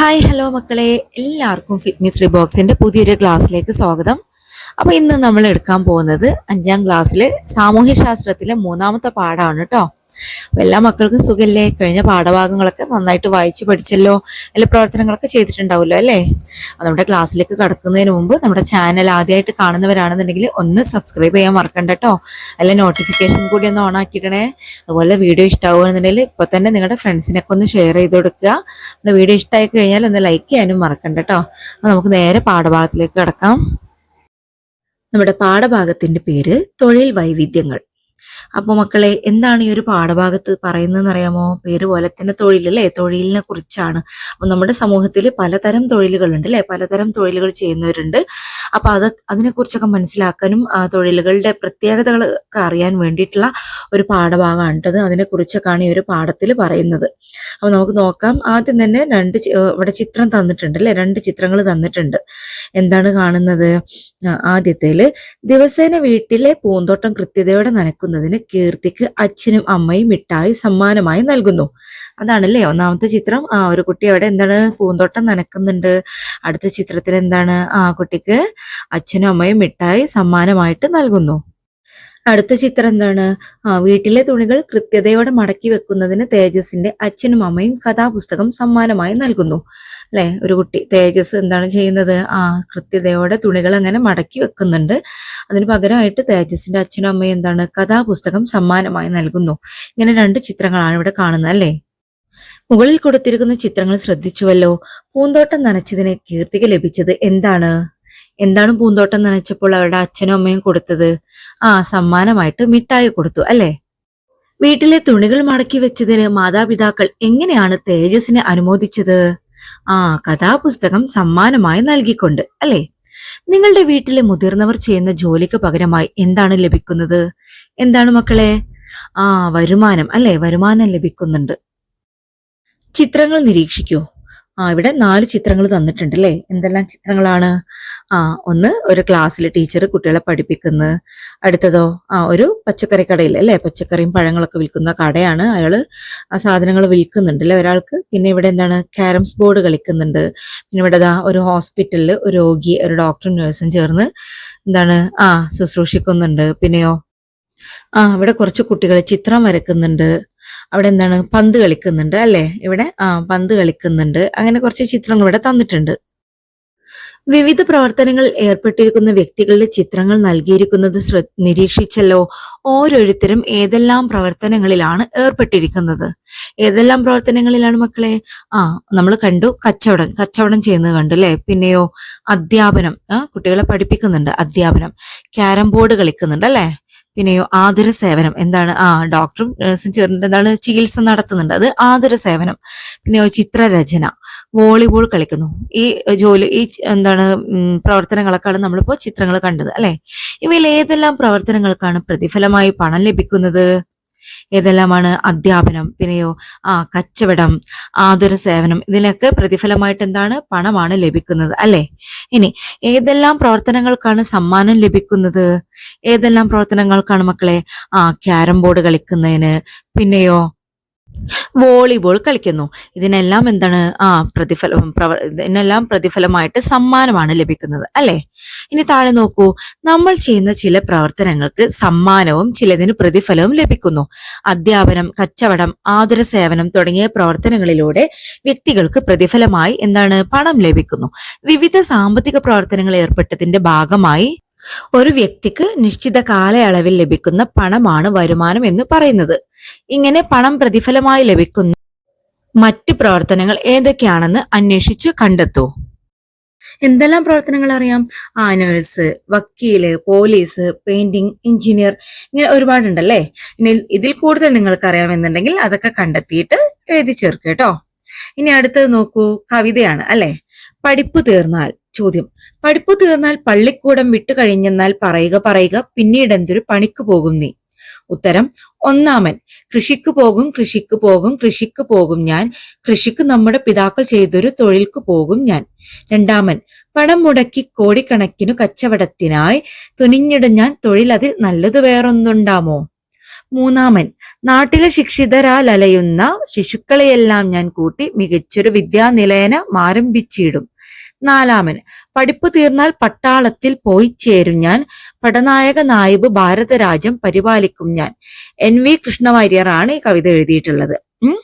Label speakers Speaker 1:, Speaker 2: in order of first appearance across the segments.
Speaker 1: Hi hello മക്കളെ. എല്ലാവർക്കും fitness റിബോക്സിന്റെ പുതിയൊരു ക്ലാസ്സിലേക്ക് സ്വാഗതം. അപ്പോൾ ഇന്ന് നമ്മൾ എടുക്കാൻ പോകുന്നത് അഞ്ചാം ക്ലാസ്സിലെ സാമൂഹ്യശാസ്ത്രത്തിലെ മൂന്നാമത്തെ പാഠമാണ് കേട്ടോ എല്ലാ മക്കൾക്കും സുഖല്ലേ? കഴിഞ്ഞ പാഠഭാഗങ്ങളൊക്കെ നന്നായിട്ട് വായിച്ചു പഠിച്ചല്ലോ? അല്ലെ പ്രവർത്തനങ്ങളൊക്കെ ചെയ്തിട്ടുണ്ടാവുമല്ലോ അല്ലേ? നമ്മുടെ ക്ലാസ്സിലേക്ക് കടക്കുന്നതിന് മുമ്പ് നമ്മുടെ ചാനൽ ആദ്യമായിട്ട് കാണുന്നവരാണെന്നുണ്ടെങ്കിൽ ഒന്ന് സബ്സ്ക്രൈബ് ചെയ്യാൻ മറക്കണ്ട കേട്ടോ അല്ലെ നോട്ടിഫിക്കേഷൻ കൂടി ഒന്ന് ഓൺ ആക്കിയിടണേ. അതുപോലെ വീഡിയോ ഇഷ്ടമാവുകയാണെന്നുണ്ടെങ്കിൽ ഇപ്പൊ തന്നെ നിങ്ങളുടെ ഫ്രണ്ട്സിനൊക്കെ ഒന്ന് ഷെയർ ചെയ്ത് കൊടുക്കുക. നമ്മുടെ വീഡിയോ ഇഷ്ടമായി കഴിഞ്ഞാൽ ഒന്ന് ലൈക്ക് ചെയ്യാനും മറക്കണ്ട കേട്ടോ അപ്പൊ നമുക്ക് നേരെ പാഠഭാഗത്തിലേക്ക് കടക്കാം. നമ്മുടെ പാഠഭാഗത്തിന്റെ പേര് തൊഴിൽ വൈവിധ്യങ്ങൾ. അപ്പോൾ മക്കളെ എന്താണ് ഈ ഒരു പാഠഭാഗത്ത് പറയുന്നതെന്ന് അറിയാമോ പേര് പോലെ തന്നെ തൊഴിൽ അല്ലെ? തൊഴിലിനെ കുറിച്ചാണ്. അപ്പൊ നമ്മുടെ സമൂഹത്തിൽ പലതരം തൊഴിലുകളുണ്ട് അല്ലെ? പലതരം തൊഴിലുകൾ ചെയ്യുന്നവരുണ്ട്. അപ്പൊ അത് അതിനെക്കുറിച്ചൊക്കെ മനസ്സിലാക്കാനും തൊഴിലുകളുടെ പ്രത്യേകതകളൊക്കെ അറിയാൻ വേണ്ടിയിട്ടുള്ള ഒരു പാഠഭാഗമാണ് കേട്ടത് അതിനെക്കുറിച്ചൊക്കെയാണ് ഈ ഒരു പാഠത്തിൽ പറയുന്നത്. അപ്പൊ നമുക്ക് നോക്കാം. ആദ്യം തന്നെ രണ്ട് ഇവിടെ ചിത്രം തന്നിട്ടുണ്ട് അല്ലെ? രണ്ട് ചിത്രങ്ങൾ തന്നിട്ടുണ്ട്. എന്താണ് കാണുന്നത്? ആ, ആദ്യത്തേൽ ദിവസേന വീട്ടിലെ പൂന്തോട്ടം കൃത്യതയോടെ നനയ്ക്കുന്നതിന് കീർത്തിക്ക് അച്ഛനും അമ്മയും മിഠായി സമ്മാനമായി നൽകുന്നു. അതാണല്ലേ ഒന്നാമത്തെ ചിത്രം. ആ ഒരു കുട്ടി അവിടെ എന്താണ് പൂന്തോട്ടം നനക്കുന്നുണ്ട്. അടുത്ത ചിത്രത്തിൽ എന്താണ്? ആ കുട്ടിക്ക് അച്ഛനും അമ്മയും മിഠായി സമ്മാനമായിട്ട് നൽകുന്നു. അടുത്ത ചിത്രം എന്താണ്? ആ വീട്ടിലെ തുണികൾ കൃത്യതയോടെ മടക്കി വെക്കുന്നതിന് തേജസിന്റെ അച്ഛനും അമ്മയും കഥാപുസ്തകം സമ്മാനമായി നൽകുന്നു. അല്ലെ? ഒരു കുട്ടി തേജസ് എന്താണ് ചെയ്യുന്നത്? ആ കൃത്യതയോടെ തുണികൾ അങ്ങനെ മടക്കി വെക്കുന്നുണ്ട്. അതിന് പകരമായിട്ട് തേജസിന്റെ അച്ഛനും അമ്മയും എന്താണ്? കഥാപുസ്തകം സമ്മാനമായി നൽകുന്നു. ഇങ്ങനെ രണ്ട് ചിത്രങ്ങളാണ് ഇവിടെ കാണുന്നത് അല്ലേ? മുകളിൽ കൊടുത്തിരിക്കുന്ന ചിത്രങ്ങൾ ശ്രദ്ധിച്ചുവല്ലോ. പൂന്തോട്ടം നനച്ചതിന് കീർത്തിക ലഭിച്ചത് എന്താണ്? എന്താണ് പൂന്തോട്ടം നനച്ചപ്പോൾ അവരുടെ അച്ഛനും അമ്മയും കൊടുത്തത്? ആ സമ്മാനമായിട്ട് മിഠായി കൊടുത്തു അല്ലേ? വീട്ടിലെ തുണികൾ മടക്കി വെച്ചതിന് മാതാപിതാക്കൾ എങ്ങനെയാണ് തേജസിനെ അനുമോദിച്ചത്? ആ കഥാപുസ്തകം സമ്മാനമായി നൽകിക്കൊണ്ട് അല്ലേ? നിങ്ങളുടെ വീട്ടിലെ മുതിർന്നവർ ചെയ്യുന്ന ജോലിക്ക് പകരമായി എന്താണ് ലഭിക്കുന്നത്? എന്താണ് മക്കളെ? ആ വരുമാനം അല്ലേ? വരുമാനം ലഭിക്കുന്നുണ്ട്. ചിത്രങ്ങൾ നിരീക്ഷിക്കൂ. ആ ഇവിടെ നാല് ചിത്രങ്ങൾ തന്നിട്ടുണ്ട് അല്ലേ എന്തെല്ലാം ചിത്രങ്ങളാണ്? ആ ഒന്ന് ഒരു ക്ലാസ്സിൽ ടീച്ചർ കുട്ടികളെ പഠിപ്പിക്കുന്നത് അടുത്തതോ ആ ഒരു പച്ചക്കറി കടയിൽ അല്ലേ? പച്ചക്കറിയും പഴങ്ങളൊക്കെ വിൽക്കുന്ന കടയാണ്. അയാൾ ആ സാധനങ്ങൾ വിൽക്കുന്നുണ്ട് അല്ലെ ഒരാൾക്ക്? പിന്നെ ഇവിടെ എന്താണ്? ക്യാരംസ് ബോർഡ് കളിക്കുന്നുണ്ട്. പിന്നെ ഇവിടെ ദാ ഒരു ഹോസ്പിറ്റലിൽ ഒരു രോഗി ഒരു ഡോക്ടറും നഴ്സും ചേർന്ന് എന്താണ്? ആ ശുശ്രൂഷിക്കുന്നുണ്ട്. പിന്നെയോ? ആ ഇവിടെ കുറച്ച് കുട്ടികൾ ചിത്രം വരക്കുന്നുണ്ട്. അവിടെ എന്താണ്? പന്ത് കളിക്കുന്നുണ്ട് അല്ലേ? ഇവിടെ? ആ പന്ത് കളിക്കുന്നുണ്ട്. അങ്ങനെ കുറച്ച് ചിത്രങ്ങൾ ഇവിടെ തന്നിട്ടുണ്ട്. വിവിധ പ്രവർത്തനങ്ങളിൽ ഏർപ്പെട്ടിരിക്കുന്ന വ്യക്തികളുടെ ചിത്രങ്ങൾ നൽകിയിരിക്കുന്നത് നിരീക്ഷിച്ചല്ലോ. ഓരോരുത്തരും ഏതെല്ലാം പ്രവർത്തനങ്ങളിലാണ് ഏർപ്പെട്ടിരിക്കുന്നത്? ഏതെല്ലാം പ്രവർത്തനങ്ങളിലാണ് മക്കളെ? ആ നമ്മൾ കണ്ടു കച്ചവടം. കച്ചവടം ചെയ്യുന്നത് കണ്ടു അല്ലെ? പിന്നെയോ അധ്യാപനം. കുട്ടികളെ പഠിപ്പിക്കുന്നുണ്ട് അധ്യാപനം. ക്യാരം ബോർഡ് കളിക്കുന്നുണ്ട് അല്ലെ? പിന്നെയോ ആതുര സേവനം. എന്താണ്? ആ ഡോക്ടറും നഴ്സും ചേർന്നിട്ട് എന്താണ് ചികിത്സ നടത്തുന്നുണ്ട്. അത് ആതുര സേവനം. പിന്നെയോ ചിത്രരചന. വോളിബോൾ കളിക്കുന്നു. ഈ ജോലി ഈ എന്താണ് പ്രവർത്തനങ്ങളൊക്കെയാണ് നമ്മളിപ്പോ ചിത്രങ്ങൾ കണ്ടത് അല്ലെ? ഇവയിൽ ഏതെല്ലാം പ്രവർത്തനങ്ങൾക്കാണ് പ്രതിഫലമായി പണം ലഭിക്കുന്നത്? ഏതെല്ലാമാണ് അധ്യാപനം പിന്നെയോ ആ കച്ചവടം ആതുര സേവനം ഇതിനൊക്കെ പ്രതിഫലമായിട്ട് എന്താണ് പണമാണ് ലഭിക്കുന്നത് അല്ലേ? ഇനി ഏതെല്ലാം പ്രവർത്തനങ്ങൾക്കാണ് സമ്മാനം ലഭിക്കുന്നത്? ഏതെല്ലാം പ്രവർത്തനങ്ങൾക്കാണ് മക്കളെ? ആ ക്യാരം ബോർഡ് കളിക്കുന്നതിന് പിന്നെയോ വോളിബോൾ കളിക്കുന്നു. ഇതിനെല്ലാം എന്താണ്? ആ പ്രതിഫലം പ്രവ ഇതിനെല്ലാം പ്രതിഫലമായിട്ട് സമ്മാനമാണ് ലഭിക്കുന്നത് അല്ലെ? ഇനി താഴെ നോക്കൂ. നമ്മൾ ചെയ്യുന്ന ചില പ്രവർത്തനങ്ങൾക്ക് സമ്മാനവും ചിലതിന് പ്രതിഫലവും ലഭിക്കുന്നു. അധ്യാപനം കച്ചവടം ആതുര സേവനം തുടങ്ങിയ പ്രവർത്തനങ്ങളിലൂടെ വ്യക്തികൾക്ക് പ്രതിഫലമായി എന്താണ്? പണം ലഭിക്കുന്നു. വിവിധ സാമ്പത്തിക പ്രവർത്തനങ്ങൾ ഏർപ്പെട്ടതിന്റെ ഭാഗമായി ഒരു വ്യക്തിക്ക് നിശ്ചിത കാലയളവിൽ ലഭിക്കുന്ന പണമാണ് വരുമാനം എന്ന് പറയുന്നത്. ഇങ്ങനെ പണം പ്രതിഫലമായി ലഭിക്കുന്ന മറ്റ് പ്രവർത്തനങ്ങൾ ഏതൊക്കെയാണെന്ന് അന്വേഷിച്ചു കണ്ടെത്തൂ. എന്തെല്ലാം പ്രവർത്തനങ്ങൾ അറിയാം? ആ നേഴ്സ് വക്കീൽ പോലീസ് പെയിന്റിംഗ് എഞ്ചിനീയർ ഇങ്ങനെ ഒരുപാടുണ്ടല്ലേ? ഇനി ഇതിൽ കൂടുതൽ നിങ്ങൾക്ക് അറിയാമെന്നുണ്ടെങ്കിൽ അതൊക്കെ കണ്ടെത്തിയിട്ട് എഴുതി ചേർക്കുക കേട്ടോ. ഇനി അടുത്തത് നോക്കൂ കവിതയാണ് അല്ലെ? പഠിപ്പ് തീർന്നാൽ. ചോദ്യം. പഠിപ്പ് തീർന്നാൽ പള്ളിക്കൂടം വിട്ടു കഴിഞ്ഞെന്നാൽ പറയുക പറയുക പിന്നീട് എന്തൊരു പണിക്ക് പോകും നീ? ഉത്തരം ഒന്നാമൻ. കൃഷിക്ക് പോകും കൃഷിക്ക് പോകും കൃഷിക്ക് പോകും ഞാൻ. കൃഷിക്ക് നമ്മുടെ പിതാക്കൾ ചെയ്തൊരു തൊഴിൽക്ക് പോകും ഞാൻ. രണ്ടാമൻ. പണം മുടക്കി കോടിക്കണക്കിനു കച്ചവടത്തിനായി തുനിഞ്ഞിട ഞാൻ തൊഴിൽ അതിൽ നല്ലത് വേറൊന്നുണ്ടാമോ? മൂന്നാമൻ. നാട്ടിലെ ശിക്ഷിതരാൽ അലയുന്ന ശിശുക്കളെയെല്ലാം ഞാൻ കൂട്ടി മികച്ചൊരു വിദ്യാനിലയന ആരംഭിച്ചിടും നാലാമൻ. പഠിപ്പ് തീർന്നാൽ പട്ടാളത്തിൽ പോയി ചേരും ഞാൻ. പടനായക നായിബ് ഭാരതരാജ്യം പരിപാലിക്കും ഞാൻ. എൻ വി കൃഷ്ണവാര്യറാണ് ഈ കവിത എഴുതിയിട്ടുള്ളത്. ഉം?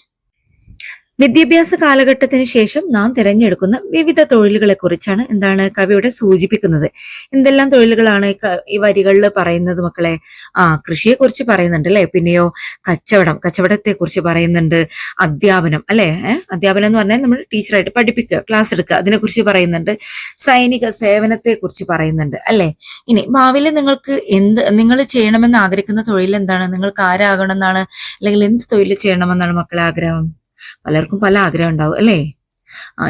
Speaker 1: വിദ്യാഭ്യാസ കാലഘട്ടത്തിന് ശേഷം നാം തിരഞ്ഞെടുക്കുന്ന വിവിധ തൊഴിലുകളെ കുറിച്ചാണ് എന്താണ് കവിയുടെ സൂചിപ്പിക്കുന്നത്? എന്തെല്ലാം തൊഴിലുകളാണ് ഈ വരികളിൽ പറയുന്നത് മക്കളെ? ആ കൃഷിയെ കുറിച്ച് പറയുന്നുണ്ട് അല്ലെ? പിന്നെയോ കച്ചവടം കച്ചവടത്തെ കുറിച്ച് പറയുന്നുണ്ട്. അധ്യാപനം അല്ലെ? അധ്യാപനം എന്ന് പറഞ്ഞാൽ നമ്മൾ ടീച്ചറായിട്ട് പഠിപ്പിക്കുക ക്ലാസ് എടുക്കുക അതിനെ കുറിച്ച് പറയുന്നുണ്ട്. സൈനിക സേവനത്തെ കുറിച്ച് പറയുന്നുണ്ട് അല്ലെ? ഇനി ഭാവിയിൽ നിങ്ങൾക്ക് എന്ത് നിങ്ങൾ ചെയ്യണമെന്ന് ആഗ്രഹിക്കുന്ന തൊഴിൽ എന്താണ്? നിങ്ങൾക്ക് ആരാകണം എന്നാണ്? അല്ലെങ്കിൽ എന്ത് തൊഴിൽ ചെയ്യണമെന്നാണ് മക്കളെ ആഗ്രഹം? പലർക്കും പല ആഗ്രഹം ഉണ്ടാവും അല്ലേ?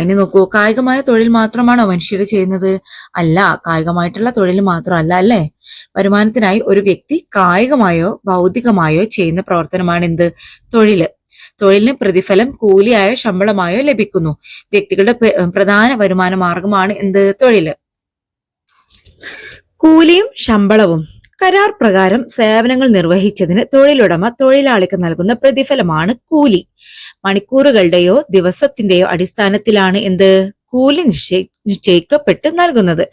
Speaker 1: ഇനി നോക്കൂ കായികമായ തൊഴിൽ മാത്രമാണോ മനുഷ്യർ ചെയ്യുന്നത്? അല്ല കായികമായിട്ടുള്ള തൊഴിൽ മാത്രമല്ല അല്ലേ? വരുമാനത്തിനായി ഒരു വ്യക്തി കായികമായോ ഭൗതികമായോ ചെയ്യുന്ന പ്രവർത്തനമാണ് എന്ത് തൊഴിൽ തൊഴിലിന് പ്രതിഫലം കൂലിയായോ ശമ്പളമായോ ലഭിക്കുന്നു. വ്യക്തികളുടെ പ്രധാന വരുമാന മാർഗമാണ് എന്ത്? തൊഴിൽ കൂലിയും ശമ്പളവും. കരാർ പ്രകാരം സേവനങ്ങൾ നിർവഹിച്ചതിന് തൊഴിലുടമ തൊഴിലാളിക്ക് നൽകുന്ന പ്രതിഫലമാണ് കൂലി. മണിക്കൂറുകളുടെയോ ദിവസത്തിന്റെയോ അടിസ്ഥാനത്തിലാണ് എന്ത്? കൂലി നിശ്ചയി നിശ്ചയിക്കപ്പെട്ട് നൽകുന്നത്.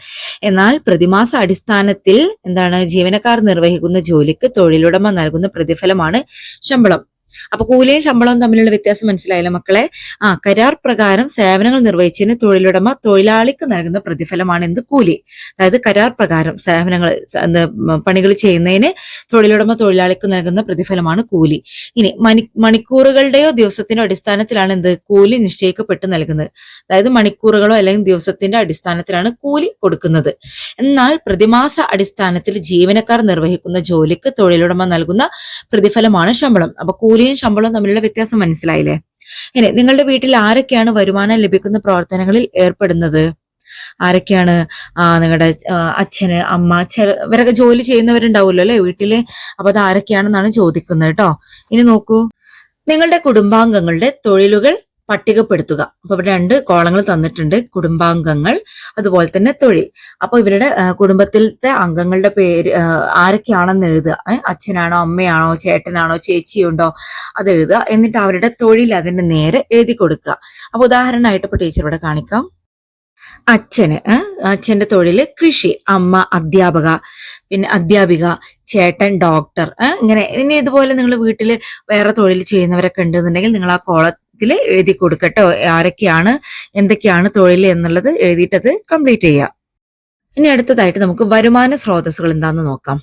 Speaker 1: എന്നാൽ പ്രതിമാസ അടിസ്ഥാനത്തിൽ എന്താണ്? ജീവനക്കാർ നിർവഹിക്കുന്ന ജോലിക്ക് തൊഴിലുടമ നൽകുന്ന പ്രതിഫലമാണ് ശമ്പളം. അപ്പൊ കൂലിയും ശമ്പളവും തമ്മിലുള്ള വ്യത്യാസം മനസ്സിലായല്ലോ മക്കളെ? ആ കരാർ പ്രകാരം സേവനങ്ങൾ നിർവഹിച്ചതിന് തൊഴിലുടമ തൊഴിലാളിക്ക് നൽകുന്ന പ്രതിഫലമാണ് എന്ത്? കൂലി. അതായത് കരാർ പ്രകാരം സേവനങ്ങൾ പണികൾ ചെയ്യുന്നതിന് തൊഴിലുടമ തൊഴിലാളിക്ക് നൽകുന്ന പ്രതിഫലമാണ് കൂലി. ഇനി മണി മണിക്കൂറുകളുടെയോ ദിവസത്തിനോ അടിസ്ഥാനത്തിലാണ് എന്ത്? കൂലി നിശ്ചയിക്കപ്പെട്ട് നൽകുന്നത്. അതായത് മണിക്കൂറുകളോ അല്ലെങ്കിൽ ദിവസത്തിന്റെ അടിസ്ഥാനത്തിലാണ് കൂലി കൊടുക്കുന്നത്. എന്നാൽ പ്രതിമാസ അടിസ്ഥാനത്തിൽ ജീവനക്കാർ നിർവഹിക്കുന്ന ജോലിക്ക് തൊഴിലുടമ നൽകുന്ന പ്രതിഫലമാണ് ശമ്പളം. അപ്പൊ കൂലിയും ശമ്പളവും തമ്മിലുള്ള വ്യത്യാസം മനസ്സിലായില്ലേ? ഇനി നിങ്ങളുടെ വീട്ടിൽ ആരൊക്കെയാണ് വരുമാനം ലഭിക്കുന്ന പ്രവർത്തനങ്ങളിൽ ഏർപ്പെടുന്നത്? ആരൊക്കെയാണ് ആ നിങ്ങളുടെ അച്ഛന് അമ്മ ചില ഇവരൊക്കെ ജോലി ചെയ്യുന്നവരുണ്ടാവുമല്ലോ അല്ലെ വീട്ടിൽ? അപ്പൊ അത് ആരൊക്കെയാണെന്നാണ് ചോദിക്കുന്നത് കേട്ടോ. ഇനി നോക്കൂ. നിങ്ങളുടെ കുടുംബാംഗങ്ങളുടെ തൊഴിലുകൾ പട്ടികപ്പെടുത്തുക. അപ്പൊ ഇവിടെ രണ്ട് കോളങ്ങൾ തന്നിട്ടുണ്ട്. കുടുംബാംഗങ്ങൾ അതുപോലെ തന്നെ തൊഴിൽ. അപ്പൊ ഇവരുടെ കുടുംബത്തിലത്തെ അംഗങ്ങളുടെ പേര് ആരൊക്കെയാണെന്ന് എഴുതുക. അച്ഛനാണോ അമ്മയാണോ ചേട്ടനാണോ ചേച്ചിയുണ്ടോ അത് എഴുതുക. എന്നിട്ട് അവരുടെ തൊഴിൽ അതിന്റെ നേരെ എഴുതി കൊടുക്കുക. അപ്പൊ ഉദാഹരണമായിട്ട് ഇപ്പൊ ടീച്ചർ ഇവിടെ കാണിക്കാം. അച്ഛന് അച്ഛന്റെ തൊഴിൽ കൃഷി അമ്മ അധ്യാപക പിന്നെ അധ്യാപിക ചേട്ടൻ ഡോക്ടർ ഇങ്ങനെ. ഇനി ഇതുപോലെ നിങ്ങൾ വീട്ടിൽ വേറെ തൊഴിൽ ചെയ്യുന്നവരൊക്കെ ഉണ്ടെന്നുണ്ടെങ്കിൽ നിങ്ങൾ ആ കോളത്തിൽ എഴുതി കൊടുക്കട്ടോ. ആരൊക്കെയാണ് എന്തൊക്കെയാണ് തൊഴിൽ എന്നുള്ളത് എഴുതിയിട്ടത് കംപ്ലീറ്റ് ചെയ്യുക ഇനി അടുത്തതായിട്ട് നമുക്ക് വരുമാന സ്രോതസ്സുകൾ എന്താന്ന് നോക്കാം.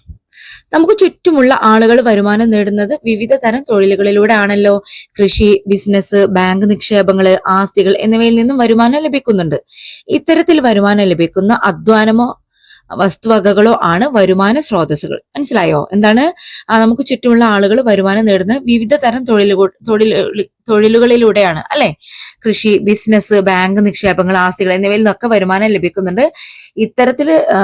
Speaker 1: നമുക്ക് ചുറ്റുമുള്ള ആളുകൾ വരുമാനം നേടുന്നത് വിവിധ തരം തൊഴിലുകളിലൂടെ ആണല്ലോ കൃഷി ബിസിനസ് ബാങ്ക് നിക്ഷേപങ്ങൾ ആസ്തികൾ എന്നിവയിൽ നിന്നും വരുമാനം ലഭിക്കുന്നുണ്ട്. ഇത്തരത്തിൽ വരുമാനം ലഭിക്കുന്ന അധ്വാനമോ വസ്തുവകകളോ ആണ് വരുമാന സ്രോതസ്സുകൾ. മനസ്സിലായോ? എന്താണ്? നമുക്ക് ചുറ്റുമുള്ള ആളുകൾ വരുമാനം നേടുന്ന വിവിധ തരം തൊഴിൽ തൊഴിലുകളിലൂടെയാണ് അല്ലെ? കൃഷി ബിസിനസ് ബാങ്ക് നിക്ഷേപങ്ങൾ ആസ്തികൾ എന്നിവയിൽ നിന്നൊക്കെ വരുമാനം ലഭിക്കുന്നുണ്ട്. ഇത്തരത്തിൽ ആ,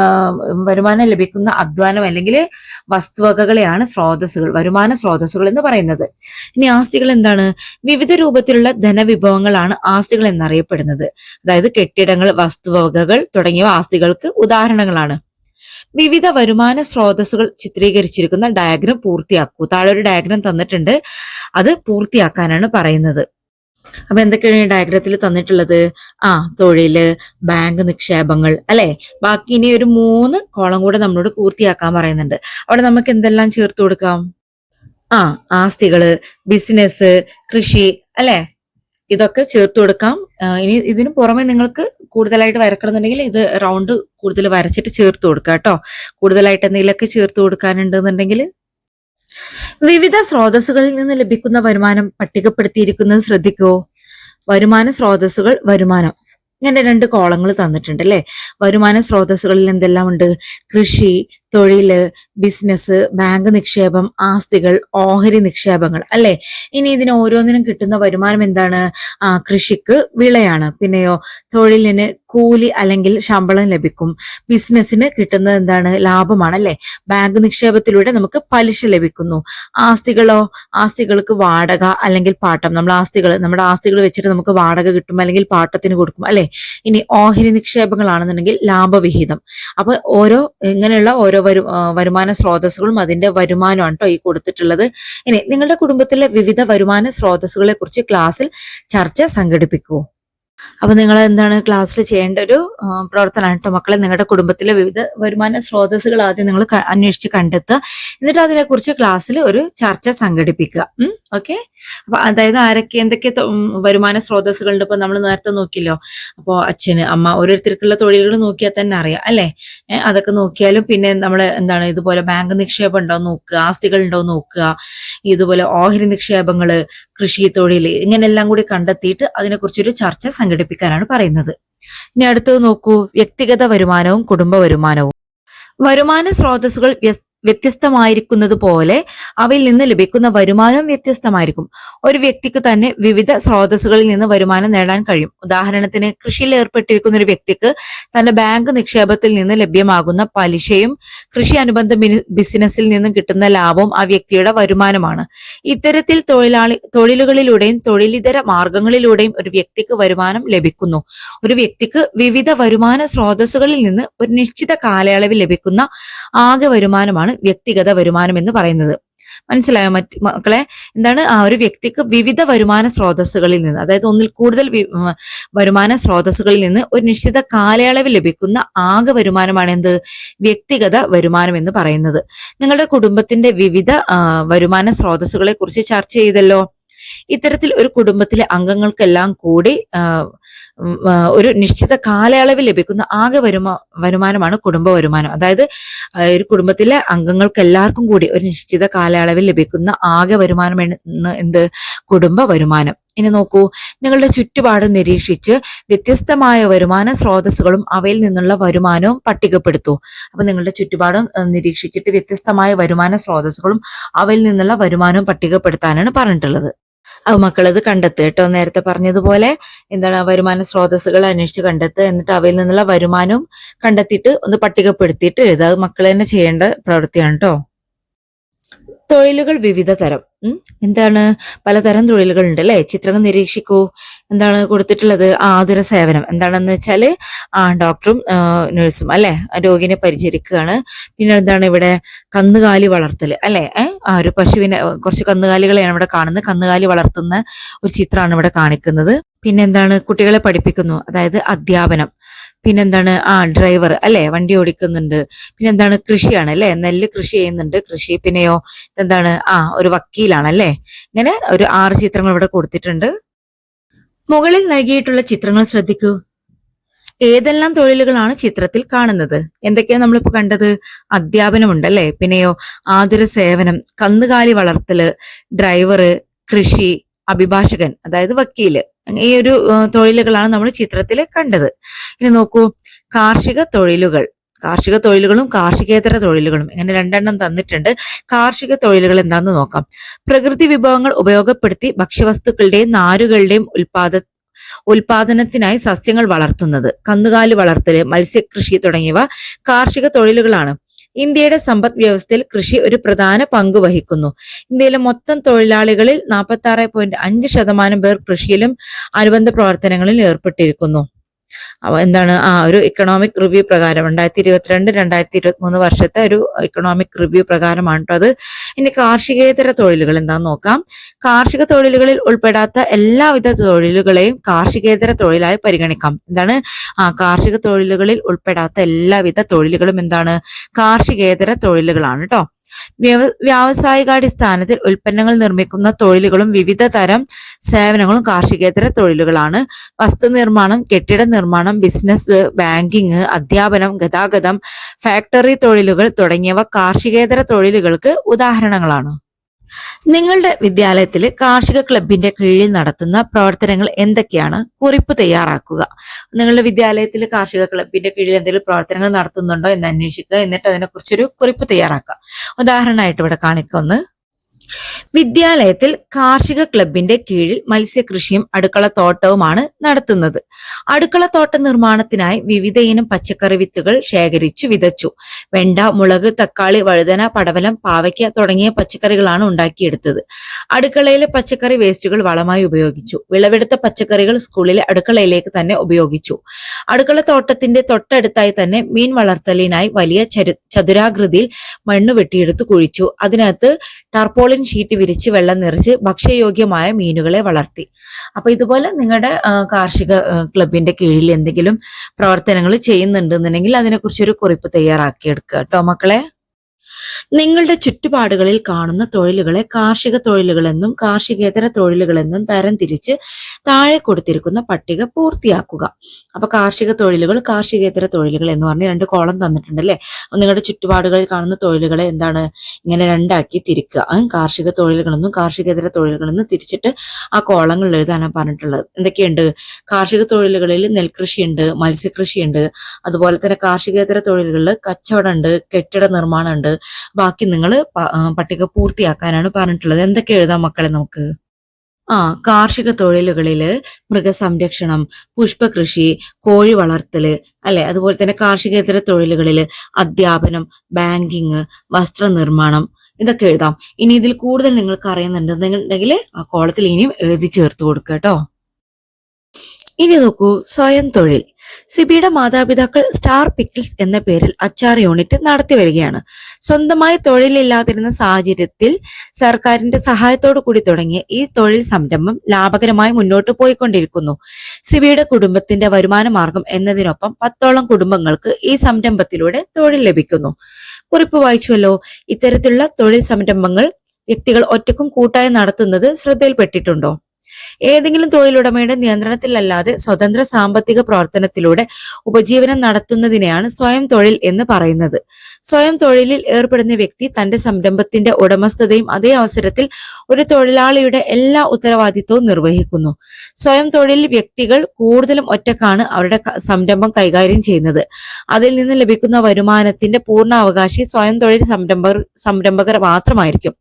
Speaker 1: വരുമാനം ലഭിക്കുന്ന അധ്വാനം അല്ലെങ്കിൽ വസ്തുവകകളെയാണ് സ്രോതസ്സുകൾ വരുമാന സ്രോതസ്സുകൾ എന്ന് പറയുന്നത്. ഇനി ആസ്തികൾ എന്താണ്? വിവിധ രൂപത്തിലുള്ള ധനവിഭവങ്ങളാണ് ആസ്തികൾ എന്നറിയപ്പെടുന്നത്. അതായത് കെട്ടിടങ്ങൾ വസ്തുവകകൾ തുടങ്ങിയവ ആസ്തികൾക്ക് ഉദാഹരണങ്ങളാണ്. വിവിധ വരുമാന സ്രോതസ്സുകൾ ചിത്രീകരിച്ചിരിക്കുന്ന ഡയഗ്രം പൂർത്തിയാക്കൂ. താഴെ ഒരു ഡയഗ്രം തന്നിട്ടുണ്ട്. അത് പൂർത്തിയാക്കാനാണ് പറയുന്നത്. അപ്പൊ എന്തൊക്കെയാണ് ഈ ഡയഗ്രത്തിൽ തന്നിട്ടുള്ളത്? ആ തൊഴിൽ ബാങ്ക് നിക്ഷേപങ്ങൾ അല്ലെ? ബാക്കി ഇനി ഒരു മൂന്ന് കോളം കൂടെ നമ്മളോട് പൂർത്തിയാക്കാൻ പറയുന്നുണ്ട്. അവിടെ നമുക്ക് എന്തെല്ലാം ചേർത്ത് കൊടുക്കാം? ആ ആസ്തികൾ ബിസിനസ് കൃഷി അല്ലെ? ഇതൊക്കെ ചേർത്ത് കൊടുക്കാം. ഇനി ഇതിന് പുറമെ നിങ്ങൾക്ക് കൂടുതലായിട്ട് വരക്കണമെന്നുണ്ടെങ്കിൽ ഇത് റൗണ്ട് കൂടുതൽ വരച്ചിട്ട് ചേർത്ത് കൊടുക്കുക കേട്ടോ. കൂടുതലായിട്ട് എന്തെങ്കിലുമൊക്കെ ചേർത്ത് കൊടുക്കാനുണ്ടെന്നുണ്ടെങ്കിൽ വിവിധ സ്രോതസ്സുകളിൽ നിന്ന് ലഭിക്കുന്ന വരുമാനം പട്ടികപ്പെടുത്തിയിരിക്കുന്നത് ശ്രദ്ധിക്കൂ? വരുമാന സ്രോതസ്സുകൾ വരുമാനം. ഇങ്ങനെ രണ്ട് കോളങ്ങൾ തന്നിട്ടുണ്ട് അല്ലെ? വരുമാന സ്രോതസ്സുകളിൽ എന്തെല്ലാം ഉണ്ട് കൃഷി തൊഴിൽ ബിസിനസ് ബാങ്ക് നിക്ഷേപം ആസ്തികൾ ഓഹരി നിക്ഷേപങ്ങൾ അല്ലെ? ഇനി ഇതിന് ഓരോന്നിനും കിട്ടുന്ന വരുമാനം എന്താണ്? ആ കൃഷിക്ക് വിളയാണ്. പിന്നെയോ തൊഴിലിന് കൂലി അല്ലെങ്കിൽ ശമ്പളം ലഭിക്കും. ബിസിനസ്സിന് കിട്ടുന്നത് എന്താണ്? ലാഭമാണ് അല്ലെ? ബാങ്ക് നിക്ഷേപത്തിലൂടെ നമുക്ക് പലിശ ലഭിക്കുന്നു. ആസ്തികളോ ആസ്തികൾക്ക് വാടക അല്ലെങ്കിൽ പാട്ടം. നമ്മൾ ആസ്തികൾ നമ്മുടെ ആസ്തികൾ വെച്ചിട്ട് നമുക്ക് വാടക കിട്ടും അല്ലെങ്കിൽ പാട്ടത്തിന് കൊടുക്കും അല്ലെ? ഇനി ഓഹരി നിക്ഷേപങ്ങളാണെന്നുണ്ടെങ്കിൽ ലാഭവിഹിതം. അപ്പൊ ഓരോ ഇങ്ങനെയുള്ള ഓരോ വരു വരുമാന സ്രോതസ്സുകളും അതിന്റെ വരുമാനമാണ് കേട്ടോ ഈ കൊടുത്തിട്ടുള്ളത്. ഇനി നിങ്ങളുടെ കുടുംബത്തിലെ വിവിധ വരുമാന സ്രോതസ്സുകളെ കുറിച്ച് ക്ലാസ്സിൽ ചർച്ച സംഘടിപ്പിക്കൂ അപ്പൊ നിങ്ങൾ എന്താണ് ക്ലാസ്സിൽ ചെയ്യേണ്ട ഒരു പ്രവർത്തനമാണ് കേട്ടോ മക്കളെ നിങ്ങളുടെ കുടുംബത്തിലെ വിവിധ വരുമാന സ്രോതസ്സുകൾ ആദ്യം നിങ്ങൾ അന്വേഷിച്ച് കണ്ടെത്തുക. എന്നിട്ട് അതിനെക്കുറിച്ച് ക്ലാസ്സിൽ ഒരു ചർച്ച സംഘടിപ്പിക്കുക. ഓക്കെ? അപ്പൊ അതായത് ആരൊക്കെ എന്തൊക്കെ വരുമാന സ്രോതസ്സുകളുണ്ട് ഇപ്പൊ നമ്മൾ നേരത്തെ നോക്കിയല്ലോ അപ്പോ അച്ഛന് അമ്മ ഓരോരുത്തർക്കുള്ള തൊഴിലുകൾ നോക്കിയാൽ തന്നെ അറിയാം അല്ലെ? അതൊക്കെ നോക്കിയാലും പിന്നെ നമ്മൾ എന്താണ് ഇതുപോലെ ബാങ്ക് നിക്ഷേപം ഉണ്ടോ നോക്കുക ആസ്തികൾ ഉണ്ടോ നോക്കുക ഇതുപോലെ ഓഹരി നിക്ഷേപങ്ങൾ കൃഷി തൊഴിൽ ഇങ്ങനെല്ലാം കൂടി കണ്ടെത്തിയിട്ട് അതിനെക്കുറിച്ചൊരു ചർച്ച സംഘടിപ്പിക്കാനാണ് പറയുന്നത്. ഇനി അടുത്തത് നോക്കൂ വ്യക്തിഗത വരുമാനവും കുടുംബ വരുമാനവും. വരുമാന സ്രോതസ്സുകൾ വ്യത്യസ്തമായിരിക്കുന്നത് പോലെ അവയിൽ നിന്ന് ലഭിക്കുന്ന വരുമാനവും വ്യത്യസ്തമായിരിക്കും. ഒരു വ്യക്തിക്ക് തന്നെ വിവിധ സ്രോതസ്സുകളിൽ നിന്ന് വരുമാനം നേടാൻ കഴിയും. ഉദാഹരണത്തിന് കൃഷിയിൽ ഏർപ്പെട്ടിരിക്കുന്ന ഒരു വ്യക്തിക്ക് തന്റെ ബാങ്ക് നിക്ഷേപത്തിൽ നിന്ന് ലഭ്യമാകുന്ന പലിശയും കൃഷി അനുബന്ധ ബിനി- ബിസിനസ്സിൽ നിന്നും കിട്ടുന്ന ലാഭവും ആ വ്യക്തിയുടെ വരുമാനമാണ്. ഇത്തരത്തിൽ തൊഴിലാളി തൊഴിലുകളിലൂടെയും തൊഴിലിതര മാർഗങ്ങളിലൂടെയും ഒരു വ്യക്തിക്ക് വരുമാനം ലഭിക്കുന്നു. ഒരു വ്യക്തിക്ക് വിവിധ വരുമാന സ്രോതസ്സുകളിൽ നിന്ന് ഒരു നിശ്ചിത കാലയളവിൽ ലഭിക്കുന്ന ആകെ വരുമാനമാണ് വ്യക്തിഗത വരുമാനം എന്ന് പറയുന്നത്. മനസ്സിലായോ? മറ്റ് മക്കളെ എന്താണ്? ആ ഒരു വ്യക്തിക്ക് വിവിധ വരുമാന സ്രോതസ്സുകളിൽ നിന്ന് അതായത് ഒന്നിൽ കൂടുതൽ വരുമാന സ്രോതസ്സുകളിൽ നിന്ന് ഒരു നിശ്ചിത കാലയളവിൽ ലഭിക്കുന്ന ആകെ വരുമാനമാണ് എന്ത്? വ്യക്തിഗത വരുമാനം എന്ന് പറയുന്നത്. നിങ്ങളുടെ കുടുംബത്തിന്റെ വിവിധ വരുമാന സ്രോതസ്സുകളെ കുറിച്ച് ചർച്ച ചെയ്തല്ലോ? ഇത്തരത്തിൽ ഒരു കുടുംബത്തിലെ അംഗങ്ങൾക്കെല്ലാം കൂടി ഒരു നിശ്ചിത കാലയളവിൽ ലഭിക്കുന്ന ആകെ വരുമാ വരുമാനമാണ് കുടുംബ വരുമാനം. അതായത് ഒരു കുടുംബത്തിലെ അംഗങ്ങൾക്ക് എല്ലാവർക്കും കൂടി ഒരു നിശ്ചിത കാലയളവിൽ ലഭിക്കുന്ന ആകെ വരുമാനം എന്ത്? കുടുംബ വരുമാനം. ഇനി നോക്കൂ നിങ്ങളുടെ ചുറ്റുപാട് നിരീക്ഷിച്ച് വ്യത്യസ്തമായ വരുമാന സ്രോതസ്സുകളും അവയിൽ നിന്നുള്ള വരുമാനവും പട്ടികപ്പെടുത്തൂ. അപ്പൊ നിങ്ങളുടെ ചുറ്റുപാടും നിരീക്ഷിച്ചിട്ട് വ്യത്യസ്തമായ വരുമാന സ്രോതസ്സുകളും അവയിൽ നിന്നുള്ള വരുമാനവും പട്ടികപ്പെടുത്താനാണ് പറഞ്ഞിട്ടുള്ളത്. അത് മക്കളത് കണ്ടെത്തുക കേട്ടോ. നേരത്തെ പറഞ്ഞതുപോലെ എന്താണ് വരുമാന സ്രോതസ്സുകൾ അന്വേഷിച്ച് കണ്ടെത്തുക. എന്നിട്ട് അവയിൽ നിന്നുള്ള വരുമാനവും കണ്ടെത്തിയിട്ട് ഒന്ന് പട്ടികപ്പെടുത്തിയിട്ട് എഴുതുക. അത് മക്കൾ തന്നെ ചെയ്യേണ്ട പ്രവൃത്തിയാണ് കേട്ടോ. തൊഴിലുകൾ വിവിധ തരം. എന്താണ്? പലതരം തൊഴിലുകൾ ഉണ്ട് അല്ലെ ചിത്രങ്ങൾ നിരീക്ഷിക്കൂ. എന്താണ് കൊടുത്തിട്ടുള്ളത്? ആതുര സേവനം. എന്താണെന്ന് വെച്ചാൽ ആ ഡോക്ടറും നഴ്സും അല്ലെ? രോഗിനെ പരിചരിക്കുകയാണ്. പിന്നെ എന്താണ് ഇവിടെ? കന്നുകാലി വളർത്തൽ അല്ലെ? ആ ഒരു പശുവിനെ കുറച്ച് കന്നുകാലികളെയാണ് ഇവിടെ കാണുന്നത്. കന്നുകാലി വളർത്തുന്ന ഒരു ചിത്രമാണ് ഇവിടെ കാണിക്കുന്നത്. പിന്നെ എന്താണ്? കുട്ടികളെ പഠിപ്പിക്കുന്നു. അതായത് അധ്യാപനം. പിന്നെന്താണ്? ആ ഡ്രൈവർ അല്ലെ? വണ്ടി ഓടിക്കുന്നുണ്ട്. പിന്നെ എന്താണ് കൃഷിയാണ് അല്ലെ? നെല്ല് കൃഷി ചെയ്യുന്നുണ്ട്. കൃഷി പിന്നെയോ എന്താണ്? ആ ഒരു വക്കീലാണ് അല്ലെ? ഇങ്ങനെ ഒരു ആറ് ചിത്രങ്ങൾ ഇവിടെ കൊടുത്തിട്ടുണ്ട്. മുകളിൽ നൽകിയിട്ടുള്ള ചിത്രങ്ങൾ ശ്രദ്ധിക്കൂ. ഏതെല്ലാം തൊഴിലുകളാണ് ചിത്രത്തിൽ കാണുന്നത്? എന്തൊക്കെയാണ് നമ്മളിപ്പോ കണ്ടത്? അധ്യാപനമുണ്ട് അല്ലെ? പിന്നെയോ ആതുര സേവനം കന്നുകാലി വളർത്തൽ ഡ്രൈവറ് കൃഷി അഭിഭാഷകൻ അതായത് വക്കീൽ. ഈ ഒരു തൊഴിലുകളാണ് നമ്മൾ ചിത്രത്തിൽ കണ്ടത്. ഇനി നോക്കൂ കാർഷിക തൊഴിലുകൾ. കാർഷിക തൊഴിലുകളും കാർഷികേതര തൊഴിലുകളും ഇങ്ങനെ രണ്ടെണ്ണം തന്നിട്ടുണ്ട്. കാർഷിക തൊഴിലുകൾ എന്താന്ന് നോക്കാം. പ്രകൃതി വിഭവങ്ങൾ ഉപയോഗപ്പെടുത്തി ഭക്ഷ്യവസ്തുക്കളുടെയും നാരുകളുടെയും ഉൽപാദ ഉൽപാദനത്തിനായി സസ്യങ്ങൾ വളർത്തുന്നത്. കന്നുകാലി വളർത്തൽ മത്സ്യകൃഷി തുടങ്ങിയവ കാർഷിക തൊഴിലുകളാണ്. ഇന്ത്യയുടെ സമ്പദ് വ്യവസ്ഥയിൽ കൃഷി ഒരു പ്രധാന പങ്ക് വഹിക്കുന്നു. ഇന്ത്യയിലെ മൊത്തം തൊഴിലാളികളിൽ നാൽപ്പത്തി ആറ് പോയിന്റ് അഞ്ച് ശതമാനം പേർ കൃഷിയിലും അനുബന്ധ പ്രവർത്തനങ്ങളിലും ഏർപ്പെട്ടിരിക്കുന്നു. എന്താണ്? ആ ഒരു ഇക്കണോമിക് റിവ്യൂ പ്രകാരം രണ്ടായിരത്തി ഇരുപത്തിരണ്ട് രണ്ടായിരത്തി ഇരുപത്തി മൂന്ന് വർഷത്തെ ഒരു ഇക്കണോമിക് റിവ്യൂ പ്രകാരമാണ് അത്. ഇനി കാർഷികേതര തൊഴിലുകൾ എന്താന്ന് നോക്കാം. കാർഷിക തൊഴിലുകളിൽ ഉൾപ്പെടാത്ത എല്ലാവിധ തൊഴിലുകളെയും കാർഷികേതര തൊഴിലായി പരിഗണിക്കാം. എന്താണ്? ആ കാർഷിക തൊഴിലുകളിൽ ഉൾപ്പെടാത്ത എല്ലാവിധ തൊഴിലുകളും എന്താണ്? കാർഷികേതര തൊഴിലുകളാണ് കേട്ടോ വ്യാവസായികാടിസ്ഥാനത്തിൽ ഉൽപ്പന്നങ്ങൾ നിർമ്മിക്കുന്ന തൊഴിലുകളും വിവിധ തരം സേവനങ്ങളും കാർഷികേതര തൊഴിലുകളാണ്. വസ്തു നിർമ്മാണം കെട്ടിട നിർമ്മാണം ബിസിനസ് ബാങ്കിങ് അധ്യാപനം ഗതാഗതം ഫാക്ടറി തൊഴിലുകൾ തുടങ്ങിയവ കാർഷികേതര തൊഴിലുകൾക്ക് ഉദാഹരണങ്ങളാണ്. നിങ്ങളുടെ വിദ്യാലയത്തിൽ കാർഷിക ക്ലബിന്റെ കീഴിൽ നടത്തുന്ന പ്രവർത്തനങ്ങൾ എന്തൊക്കെയാണ്? കുറിപ്പ് തയ്യാറാക്കുക. നിങ്ങളുടെ വിദ്യാലയത്തിൽ കാർഷിക ക്ലബിന്റെ കീഴിൽ എന്തെങ്കിലും പ്രവർത്തനങ്ങൾ നടത്തുന്നുണ്ടോ എന്ന് അന്വേഷിക്കുക. എന്നിട്ട് അതിനെക്കുറിച്ചൊരു കുറിപ്പ് തയ്യാറാക്കുക. ഉദാഹരണമായിട്ട് ഇവിടെ കാണിക്കൊന്ന് വിദ്യാലയത്തിൽ കാർഷിക ക്ലബിന്റെ കീഴിൽ മത്സ്യകൃഷിയും അടുക്കളത്തോട്ടവുമാണ് നടത്തുന്നത്. അടുക്കളത്തോട്ട നിർമ്മാണത്തിനായി വിവിധ ഇനം പച്ചക്കറി വിത്തുകൾ ശേഖരിച്ചു വിതച്ചു. വെണ്ട മുളക് തക്കാളി വഴുതന പടവലം പാവയ്ക്ക തുടങ്ങിയ പച്ചക്കറികളാണ് ഉണ്ടാക്കിയെടുത്തത്. അടുക്കളയിലെ പച്ചക്കറി വേസ്റ്റുകൾ വളമായി ഉപയോഗിച്ചു. വിളവെടുത്ത പച്ചക്കറികൾ സ്കൂളിലെ അടുക്കളയിലേക്ക് തന്നെ ഉപയോഗിച്ചു. അടുക്കളത്തോട്ടത്തിന്റെ തൊട്ടടുത്തായി തന്നെ മീൻ വളർത്തലിനായി വലിയ ചതുരാകൃതിയിൽ മണ്ണ് വെട്ടിയെടുത്ത് കുഴിച്ചു. അതിനകത്ത് ഷീറ്റ് വിരിച്ച് വെള്ളം നിറച്ച് ഭക്ഷ്യയോഗ്യമായ മീനുകളെ വളർത്തി. അപ്പൊ ഇതുപോലെ നിങ്ങളുടെ കാർഷിക ക്ലബിന്റെ കീഴിൽ എന്തെങ്കിലും പ്രവർത്തനങ്ങൾ ചെയ്യുന്നുണ്ടെന്നുണ്ടെങ്കിൽ അതിനെക്കുറിച്ചൊരു കുറിപ്പ് തയ്യാറാക്കി എടുക്കുക കേട്ടോ മക്കളെ. നിങ്ങളുടെ ചുറ്റുപാടുകളിൽ കാണുന്ന തൊഴിലുകളെ കാർഷിക തൊഴിലുകളെന്നും കാർഷികേതര തൊഴിലുകളെന്നും തരംതിരിച്ച് താഴെ കൊടുത്തിരിക്കുന്ന പട്ടിക പൂർത്തിയാക്കുക. അപ്പൊ കാർഷിക തൊഴിലുകൾ കാർഷികേതര തൊഴിലുകൾ എന്ന് പറഞ്ഞ് രണ്ട് കോളം തന്നിട്ടുണ്ടല്ലേ നിങ്ങളുടെ ചുറ്റുപാടുകളിൽ കാണുന്ന തൊഴിലുകളെ എന്താണ്? ഇങ്ങനെ രണ്ടാക്കി തിരിക്കുക. കാർഷിക തൊഴിലുകളെന്നും കാർഷികേതര തൊഴിലുകളെന്നും തിരിച്ചിട്ട് ആ കോളങ്ങൾ എഴുതാനാണ് പറഞ്ഞിട്ടുള്ളത്. എന്തൊക്കെയുണ്ട്? കാർഷിക തൊഴിലുകളിൽ നെൽകൃഷിയുണ്ട് മത്സ്യകൃഷിയുണ്ട്. അതുപോലെ തന്നെ കാർഷികേതര തൊഴിലുകളിൽ കച്ചവടമുണ്ട് കെട്ടിട നിർമ്മാണമുണ്ട്. ബാക്കി നിങ്ങൾ പട്ടിക പൂർത്തിയാക്കാനാണ് പറഞ്ഞിട്ടുള്ളത്. എന്തൊക്കെ എഴുതാം മക്കളെ നമുക്ക്? ആ കാർഷിക തൊഴിലുകളിൽ മൃഗസംരക്ഷണം പുഷ്പകൃഷി കോഴി വളർത്തൽ അല്ലെ? അതുപോലെ തന്നെ കാർഷികേതര തൊഴിലുകളിൽ അധ്യാപനം ബാങ്കിങ് വസ്ത്രനിർമ്മാണം ഇതൊക്കെ എഴുതാം. ഇനി ഇതിൽ കൂടുതൽ നിങ്ങൾക്ക് അറിയുന്നുണ്ടെന്നുണ്ടെങ്കിൽ ആ കോളത്തിൽ ഇനിയും എഴുതി ചേർത്ത് കൊടുക്കുക കേട്ടോ. ഇനി നോക്കൂ സ്വയം തൊഴിൽ. സിബിയുടെ മാതാപിതാക്കൾ സ്റ്റാർ പിക്കിൾസ് എന്ന പേരിൽ അച്ചാർ യൂണിറ്റ് നടത്തി വരികയാണ്. സ്വന്തമായി തൊഴിലില്ലാതിരുന്ന സാഹചര്യത്തിൽ സർക്കാരിന്റെ സഹായത്തോടു കൂടി തുടങ്ങിയ ഈ തൊഴിൽ സംരംഭം ലാഭകരമായി മുന്നോട്ട് പോയിക്കൊണ്ടിരിക്കുന്നു. സിബിയുടെ കുടുംബത്തിന്റെ വരുമാന മാർഗം എന്നതിനൊപ്പം പത്തോളം കുടുംബങ്ങൾക്ക് ഈ സംരംഭത്തിലൂടെ തൊഴിൽ ലഭിക്കുന്നു. കുറിപ്പ് വായിച്ചുവല്ലോ. ഇത്തരത്തിലുള്ള തൊഴിൽ സംരംഭങ്ങൾ വ്യക്തികൾ ഒറ്റക്കും കൂട്ടായി നടത്തുന്നത് ശ്രദ്ധയിൽപ്പെട്ടിട്ടുണ്ടോ? ഏതെങ്കിലും തൊഴിലുടമയുടെ നിയന്ത്രണത്തിലല്ലാതെ സ്വതന്ത്ര സാമ്പത്തിക പ്രവർത്തനത്തിലൂടെ ഉപജീവനം നടത്തുന്നതിനെയാണ് സ്വയം തൊഴിൽ എന്ന് പറയുന്നത്. സ്വയം തൊഴിലിൽ ഏർപ്പെടുന്ന വ്യക്തി തന്റെ സംരംഭത്തിന്റെ ഉടമസ്ഥതയും അതേ അവസരത്തിൽ ഒരു തൊഴിലാളിയുടെ എല്ലാ ഉത്തരവാദിത്വവും നിർവഹിക്കുന്നു. സ്വയം തൊഴിൽ വ്യക്തികൾ കൂടുതലും ഒറ്റക്കാണ് അവരുടെ സംരംഭം കൈകാര്യം ചെയ്യുന്നത്. അതിൽ നിന്ന് ലഭിക്കുന്ന വരുമാനത്തിന്റെ പൂർണ അവകാശി സ്വയം തൊഴിൽ സംരംഭകർ സംരംഭകർ മാത്രമായിരിക്കും.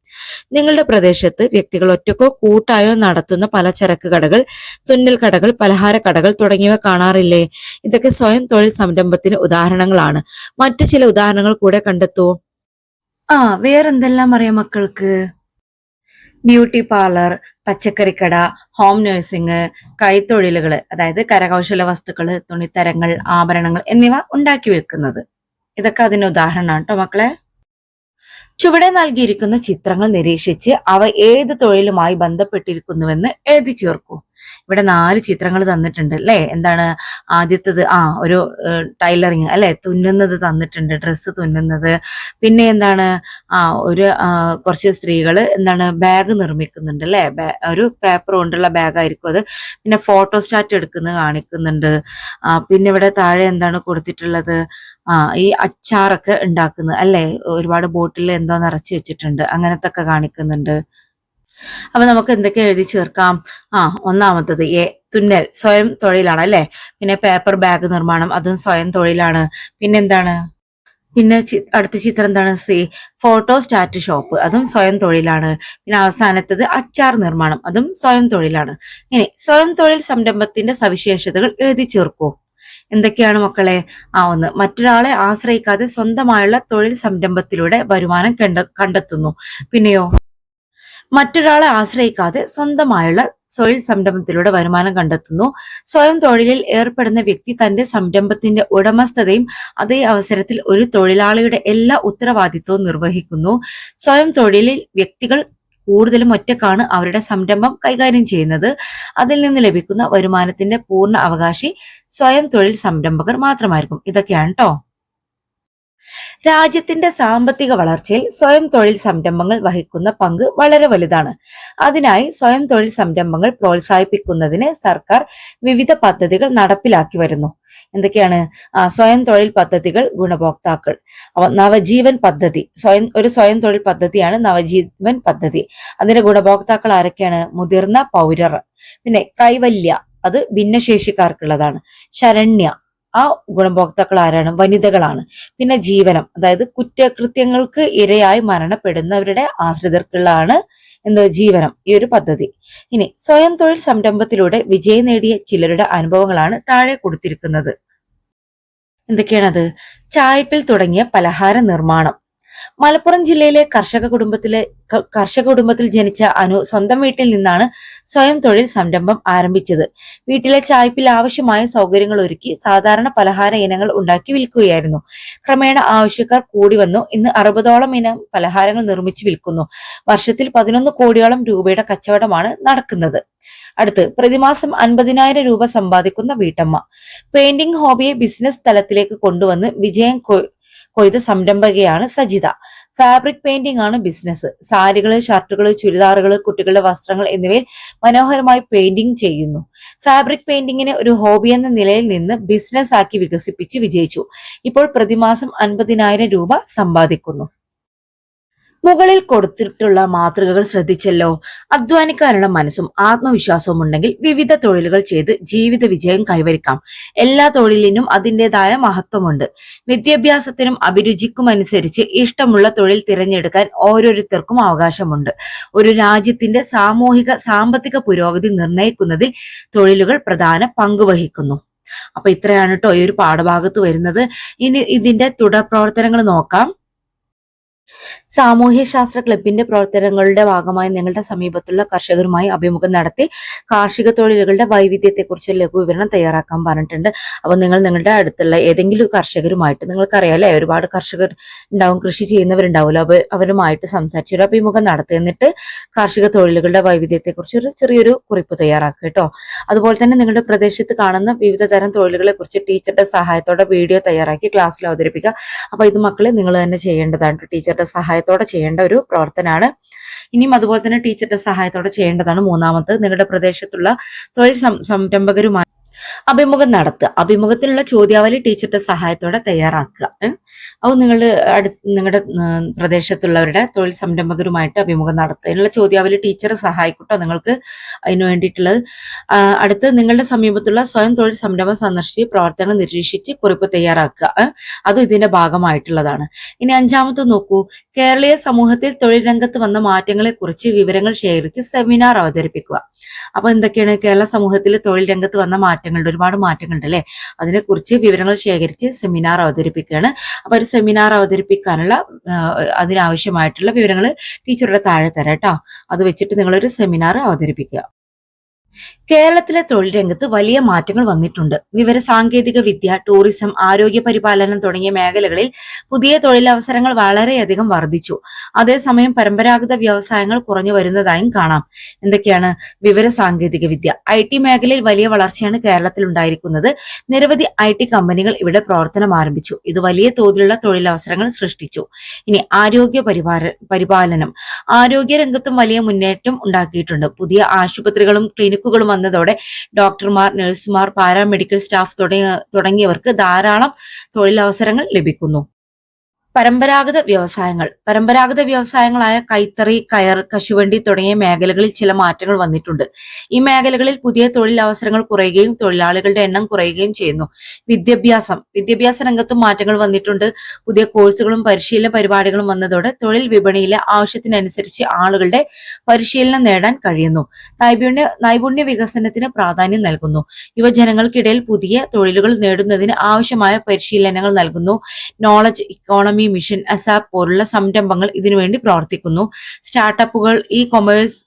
Speaker 1: നിങ്ങളുടെ പ്രദേശത്ത് വ്യക്തികൾ ഒറ്റക്കോ കൂട്ടായോ നടത്തുന്ന പലചരക്ക് കടകൾ തുന്നൽ കടകൾ പലഹാര കടകൾ തുടങ്ങിയവ കാണാറില്ലേ? ഇതൊക്കെ സ്വയം തൊഴിൽ സംരംഭത്തിന് ഉദാഹരണങ്ങളാണ്. മറ്റു ചില ഉദാഹരണങ്ങൾ കൂടെ കണ്ടെത്തൂ. ആ വേറെന്തെല്ലാം അറിയാം മക്കൾക്ക്? ബ്യൂട്ടി പാർലർ പച്ചക്കറിക്കട ഹോം നഴ്സിംഗ് കൈത്തൊഴിലുകൾ അതായത് കരകൗശല വസ്തുക്കൾ തുണിത്തരങ്ങൾ ആഭരണങ്ങൾ എന്നിവ ഉണ്ടാക്കി വിൽക്കുന്നത്. ഇതൊക്കെ അതിന് ഉദാഹരണമാണ് കേട്ടോ മക്കളെ. ചുവടെ നൽകിയിരിക്കുന്ന ചിത്രങ്ങൾ നിരീക്ഷിച്ച് അവ ഏത് തൊഴിലുമായി ബന്ധപ്പെട്ടിരിക്കുന്നുവെന്ന് എഴുതി ചേർക്കൂ. ഇവിടെ നാല് ചിത്രങ്ങൾ തന്നിട്ടുണ്ട് അല്ലേ? എന്താണ് ആദ്യത്തത്? ആ ഒരു ടൈലറിങ് അല്ലെ? തുന്നുന്നത് തന്നിട്ടുണ്ട് ഡ്രസ്സ് തുന്നുന്നത്. പിന്നെ എന്താണ്? ആ ഒരു കുറച്ച് സ്ത്രീകൾ എന്താണ് ബാഗ് നിർമ്മിക്കുന്നുണ്ട് അല്ലെ? ഒരു പേപ്പർ കൊണ്ടുള്ള ബാഗ് ആയിരിക്കും അത്. പിന്നെ ഫോട്ടോ സ്റ്റാറ്റ് എടുക്കുന്നത് കാണിക്കുന്നുണ്ട്. പിന്നെ ഇവിടെ താഴെ എന്താണ് കൊടുത്തിട്ടുള്ളത്? ആ ഈ അച്ചാറൊക്കെ ഉണ്ടാക്കുന്നത് അല്ലേ? ഒരുപാട് ബോട്ടിൽ എന്തോ നിറച്ച് വെച്ചിട്ടുണ്ട്. അങ്ങനത്തെ ഒക്കെ കാണിക്കുന്നുണ്ട്. അപ്പൊ നമുക്ക് എന്തൊക്കെ എഴുതി ചേർക്കാം? ആ ഒന്നാമത്തത് എ തുന്നൽ സ്വയം തൊഴിലാണ് അല്ലെ? പിന്നെ പേപ്പർ ബാഗ് നിർമ്മാണം അതും സ്വയം തൊഴിലാണ്. പിന്നെ എന്താണ്? പിന്നെ അടുത്ത ചിത്രം എന്താണ്? സി ഫോട്ടോ സ്റ്റാറ്റ് ഷോപ്പ് അതും സ്വയം തൊഴിലാണ്. പിന്നെ അവസാനത്തത് അച്ചാർ നിർമ്മാണം അതും സ്വയം തൊഴിലാണ്. ഇനി സ്വയം തൊഴിൽ സംരംഭത്തിന്റെ സവിശേഷതകൾ എഴുതി ചേർക്കൂ. എന്തൊക്കെയാണ് മക്കളെ? ആ ഒന്ന്. മറ്റൊരാളെ ആശ്രയിക്കാതെ സ്വന്തമായുള്ള തൊഴിൽ സംരംഭത്തിലൂടെ വരുമാനം കണ്ട കണ്ടെത്തുന്നു. പിന്നെയോ? മറ്റൊരാളെ ആശ്രയിക്കാതെ സ്വന്തമായുള്ള തൊഴിൽ സംരംഭത്തിലൂടെ വരുമാനം കണ്ടെത്തുന്നു. സ്വയം തൊഴിലിൽ ഏർപ്പെടുന്ന വ്യക്തി തന്റെ സംരംഭത്തിന്റെ ഉടമസ്ഥതയും അതേ അവസരത്തിൽ ഒരു തൊഴിലാളിയുടെ എല്ലാ ഉത്തരവാദിത്വവും നിർവഹിക്കുന്നു. സ്വയം തൊഴിലിൽ വ്യക്തികൾ കൂടുതലും ഒറ്റക്കാണ് അവരുടെ സംരംഭം കൈകാര്യം ചെയ്യുന്നത്. അതിൽ നിന്ന് ലഭിക്കുന്ന വരുമാനത്തിന്റെ പൂർണ അവകാശി സ്വയം തൊഴിൽ സംരംഭകർ മാത്രമായിരിക്കും. ഇതൊക്കെയാണ് കേട്ടോ രാജ്യത്തിന്റെ സാമ്പത്തിക വളർച്ചയിൽ സ്വയം തൊഴിൽ സംരംഭങ്ങൾ വഹിക്കുന്ന പങ്ക് വളരെ വലുതാണ്. അതിനായി സ്വയം തൊഴിൽ സംരംഭങ്ങൾ പ്രോത്സാഹിപ്പിക്കുന്നതിന് സർക്കാർ വിവിധ പദ്ധതികൾ നടപ്പിലാക്കി വരുന്നു. എന്തൊക്കെയാണ്? ആ, സ്വയം തൊഴിൽ പദ്ധതികൾ ഗുണഭോക്താക്കൾ. നവജീവൻ പദ്ധതി. സ്വയം ഒരു സ്വയം തൊഴിൽ പദ്ധതിയാണ് നവജീവൻ പദ്ധതി. അതിന്റെ ഗുണഭോക്താക്കൾ ആരൊക്കെയാണ്? മുതിർന്ന പൗരർ. പിന്നെ കൈവല്യ അത് ഭിന്നശേഷിക്കാർക്കുള്ളതാണ്. ശരണ്യ ആ ഗുണഭോക്താക്കൾ ആരാണ് വനിതകളാണ്. പിന്നെ ജീവനം അതായത് കുറ്റകൃത്യങ്ങൾക്ക് ഇരയായി മരണപ്പെടുന്നവരുടെ ആശ്രിതർക്കുള്ളതാണ് എന്ത് ജീവനം ഈ ഒരു പദ്ധതി. ഇനി സ്വയം തൊഴിൽ സംരംഭത്തിലൂടെ വിജയം നേടിയ ചിലരുടെ അനുഭവങ്ങളാണ് താഴെ കൊടുത്തിരിക്കുന്നത്. എന്തൊക്കെയാണത്? ചായപ്പിൽ തുടങ്ങിയ പലഹാര നിർമ്മാണം. മലപ്പുറം ജില്ലയിലെ കർഷക കുടുംബത്തിലെ കർഷക കുടുംബത്തിൽ ജനിച്ച അനു സ്വന്തം വീട്ടിൽ നിന്നാണ് സ്വയം തൊഴിൽ സംരംഭം ആരംഭിച്ചത്. വീട്ടിലെ ചായ്പിൽ ആവശ്യമായ സൗകര്യങ്ങൾ ഒരുക്കി സാധാരണ പലഹാര ഇനങ്ങൾ ഉണ്ടാക്കി വിൽക്കുകയായിരുന്നു. ക്രമേണ ആവശ്യക്കാർ കൂടി വന്നു. ഇന്ന് അറുപതോളം ഇനം പലഹാരങ്ങൾ നിർമ്മിച്ചു വിൽക്കുന്നു. വർഷത്തിൽ പതിനൊന്ന് കോടിയോളം രൂപയുടെ കച്ചവടമാണ് നടക്കുന്നത്. അടുത്ത് പ്രതിമാസം അൻപതിനായിരം രൂപ സമ്പാദിക്കുന്ന വീട്ടമ്മ. പെയിന്റിംഗ് ഹോബിയെ ബിസിനസ് തലത്തിലേക്ക് കൊണ്ടുവന്ന് വിജയം കൊയ്ത സംരംഭകയാണ് സജിത. ഫാബ്രിക് പെയിന്റിംഗ് ആണ് ബിസിനസ് സാരികൾ ഷർട്ടുകൾ ചുരിദാറുകൾ കുട്ടികളുടെ വസ്ത്രങ്ങൾ എന്നിവയിൽ മനോഹരമായി പെയിന്റിംഗ് ചെയ്യുന്നു. ഫാബ്രിക് പെയിന്റിങ്ങിനെ ഒരു ഹോബി എന്ന നിലയിൽ നിന്ന് ബിസിനസ് ആക്കി വികസിപ്പിച്ച് വിജയിച്ചു. ഇപ്പോൾ പ്രതിമാസം അൻപതിനായിരം രൂപ സമ്പാദിക്കുന്നു. മുകളിൽ കൊടുത്തിട്ടുള്ള മാതൃകകൾ ശ്രദ്ധിച്ചല്ലോ. അധ്വാനിക്കാനുള്ള മനസ്സും ആത്മവിശ്വാസവും ഉണ്ടെങ്കിൽ വിവിധ തൊഴിലുകൾ ചെയ്ത് ജീവിത വിജയം കൈവരിക്കാം. എല്ലാ തൊഴിലിനും അതിന്റെതായ മഹത്വമുണ്ട്. വിദ്യാഭ്യാസത്തിനും അഭിരുചിക്കും അനുസരിച്ച് ഇഷ്ടമുള്ള തൊഴിൽ തിരഞ്ഞെടുക്കാൻ ഓരോരുത്തർക്കും അവകാശമുണ്ട്. ഒരു രാജ്യത്തിന്റെ സാമൂഹിക സാമ്പത്തിക പുരോഗതി നിർണയിക്കുന്നതിൽ തൊഴിലുകൾ പ്രധാന പങ്ക് വഹിക്കുന്നു അപ്പൊ ഇത്രയാണ് കേട്ടോ ഈ ഒരു പാഠഭാഗത്ത് വരുന്നത്. ഇനി ഇതിന്റെ തുടർ പ്രവർത്തനങ്ങൾ നോക്കാം. സാമൂഹ്യ ശാസ്ത്ര ക്ലബിന്റെ പ്രവർത്തനങ്ങളുടെ ഭാഗമായി നിങ്ങളുടെ സമീപത്തുള്ള കർഷകരുമായി അഭിമുഖം നടത്തി കാർഷിക തൊഴിലുകളുടെ വൈവിധ്യത്തെക്കുറിച്ച് ലഘു വിവരണം തയ്യാറാക്കാൻ പറഞ്ഞിട്ടുണ്ട്. അപ്പോൾ നിങ്ങൾ നിങ്ങളുടെ അടുത്തുള്ള ഏതെങ്കിലും കർഷകരുമായിട്ട് നിങ്ങൾക്കറിയാലേ ഒരുപാട് കർഷകർ ഉണ്ടാവും കൃഷി ചെയ്യുന്നവരുണ്ടാവുമല്ലോ അപ്പൊ അവരുമായിട്ട് സംസാരിച്ച് ഒരു അഭിമുഖം നടത്തി എന്നിട്ട് കാർഷിക തൊഴിലുകളുടെ വൈവിധ്യത്തെക്കുറിച്ച് ഒരു ചെറിയൊരു കുറിപ്പ് തയ്യാറാക്കുക കേട്ടോ. അതുപോലെ തന്നെ നിങ്ങളുടെ പ്രദേശത്ത് കാണുന്ന വിവിധ തരം തൊഴിലുകളെ കുറിച്ച് ടീച്ചറുടെ സഹായത്തോടെ വീഡിയോ തയ്യാറാക്കി ക്ലാസ്സിൽ അവതരിപ്പിക്കുക. അപ്പോൾ ഇത് മക്കളെ നിങ്ങൾ തന്നെ ചെയ്യേണ്ടതാണ് ടീച്ചറുടെ സഹായത്തോടെ ചെയ്യേണ്ട ഒരു പ്രവർത്തനമാണ്. ഇനിയും അതുപോലെ തന്നെ ടീച്ചറുടെ സഹായത്തോടെ ചെയ്യേണ്ടതാണ് മൂന്നാമത്. നിങ്ങളുടെ പ്രദേശത്തുള്ള തൊഴിൽ സംരംഭകരുമായി അഭിമുഖം നടത്തുക. അഭിമുഖത്തിനുള്ള ചോദ്യാവലി ടീച്ചറുടെ സഹായത്തോടെ തയ്യാറാക്കുക. അപ്പോൾ നിങ്ങൾ അടുത്ത് നിങ്ങളുടെ പ്രദേശത്തുള്ളവരുടെ തൊഴിൽ സംരംഭകരുമായിട്ട് അഭിമുഖം നടത്തുക. ഇതിനുള്ള ചോദ്യാവലി ടീച്ചർ സഹായിക്കട്ടോ നിങ്ങൾക്ക് അതിനു വേണ്ടിയിട്ടുള്ളത്. അടുത്ത് നിങ്ങളുടെ സമീപത്തുള്ള സ്വയം തൊഴിൽ സംരംഭം സന്ദർശിച്ച് പ്രവർത്തനം നിരീക്ഷിച്ച് കുറിപ്പ് തയ്യാറാക്കുക. അതും ഇതിന്റെ ഭാഗമായിട്ടുള്ളതാണ്. ഇനി അഞ്ചാമത് നോക്കൂ. കേരളീയ സമൂഹത്തിൽ തൊഴിൽ രംഗത്ത് വന്ന മാറ്റങ്ങളെ കുറിച്ച് വിവരങ്ങൾ ശേഖരിച്ച് സെമിനാർ അവതരിപ്പിക്കുക. അപ്പൊ എന്തൊക്കെയാണ് കേരള സമൂഹത്തിൽ തൊഴിൽ രംഗത്ത് വന്ന മാറ്റങ്ങളുണ്ട് ഒരുപാട് മാറ്റങ്ങളുണ്ട് അല്ലെ അതിനെക്കുറിച്ച് വിവരങ്ങൾ ശേഖരിച്ച് സെമിനാർ അവതരിപ്പിക്കുകയാണ്. അപ്പൊ ഒരു സെമിനാർ അവതരിപ്പിക്കാനുള്ള അതിനാവശ്യമായിട്ടുള്ള വിവരങ്ങൾ ടീച്ചറുടെ താഴെ തരാം കേട്ടോ അത് വെച്ചിട്ട് നിങ്ങളൊരു സെമിനാർ അവതരിപ്പിക്കുക. കേരളത്തിലെ തൊഴിൽ രംഗത്ത് വലിയ മാറ്റങ്ങൾ വന്നിട്ടുണ്ട്. വിവര സാങ്കേതിക വിദ്യ ടൂറിസം ആരോഗ്യ പരിപാലനം തുടങ്ങിയ മേഖലകളിൽ പുതിയ തൊഴിലവസരങ്ങൾ വളരെയധികം വർദ്ധിച്ചു. അതേസമയം പരമ്പരാഗത വ്യവസായങ്ങൾ കുറഞ്ഞു വരുന്നതായും കാണാം. എന്തൊക്കെയാണ് വിവര സാങ്കേതിക വിദ്യ? ഐ ടി മേഖലയിൽ വലിയ വളർച്ചയാണ് കേരളത്തിൽ ഉണ്ടായിരിക്കുന്നത്. നിരവധി ഐ ടി കമ്പനികൾ ഇവിടെ പ്രവർത്തനം ആരംഭിച്ചു. ഇത് വലിയ തോതിലുള്ള തൊഴിലവസരങ്ങൾ സൃഷ്ടിച്ചു. ഇനി ആരോഗ്യ പരിപാല പരിപാലനം. ആരോഗ്യ രംഗത്തും വലിയ മുന്നേറ്റം ഉണ്ടാക്കിയിട്ടുണ്ട്. പുതിയ ആശുപത്രികളും ക്ലിനിക്കുകളും വന്നതോടെ ഡോക്ടർമാർ നഴ്സുമാർ പാരാമെഡിക്കൽ സ്റ്റാഫ് തുടങ്ങിയ തുടങ്ങിയവർക്ക് ധാരാളം തൊഴിലവസരങ്ങൾ ലഭിക്കുന്നു. പരമ്പരാഗത വ്യവസായങ്ങൾ പരമ്പരാഗത വ്യവസായങ്ങളായ കൈത്തറി കയർ കശുവണ്ടി തുടങ്ങിയ മേഖലകളിൽ ചില മാറ്റങ്ങൾ വന്നിട്ടുണ്ട്. ഈ മേഖലകളിൽ പുതിയ തൊഴിലവസരങ്ങൾ കുറയുകയും തൊഴിലാളികളുടെ എണ്ണം കുറയുകയും ചെയ്യുന്നു. വിദ്യാഭ്യാസം വിദ്യാഭ്യാസ രംഗത്തും മാറ്റങ്ങൾ വന്നിട്ടുണ്ട്. പുതിയ കോഴ്സുകളും പരിശീലന പരിപാടികളും വന്നതോടെ തൊഴിൽ വിപണിയിലെ ആവശ്യത്തിനനുസരിച്ച് ആളുകളുടെ പരിശീലനം നേടാൻ കഴിയുന്നു. നൈപുണ്യ നൈപുണ്യ വികസനത്തിന് പ്രാധാന്യം നൽകുന്നു. യുവജനങ്ങൾക്കിടയിൽ പുതിയ തൊഴിലുകൾ നേടുന്നതിന് ആവശ്യമായ പരിശീലനങ്ങൾ നൽകുന്നു. നോളജ് ഇക്കോണമി മിഷൻ അസാപ്പ് പോലുള്ള സംരംഭങ്ങൾ ഇതിനുവേണ്ടി പ്രവർത്തിക്കുന്നു. സ്റ്റാർട്ടപ്പുകൾ ഇ കൊമേഴ്സ്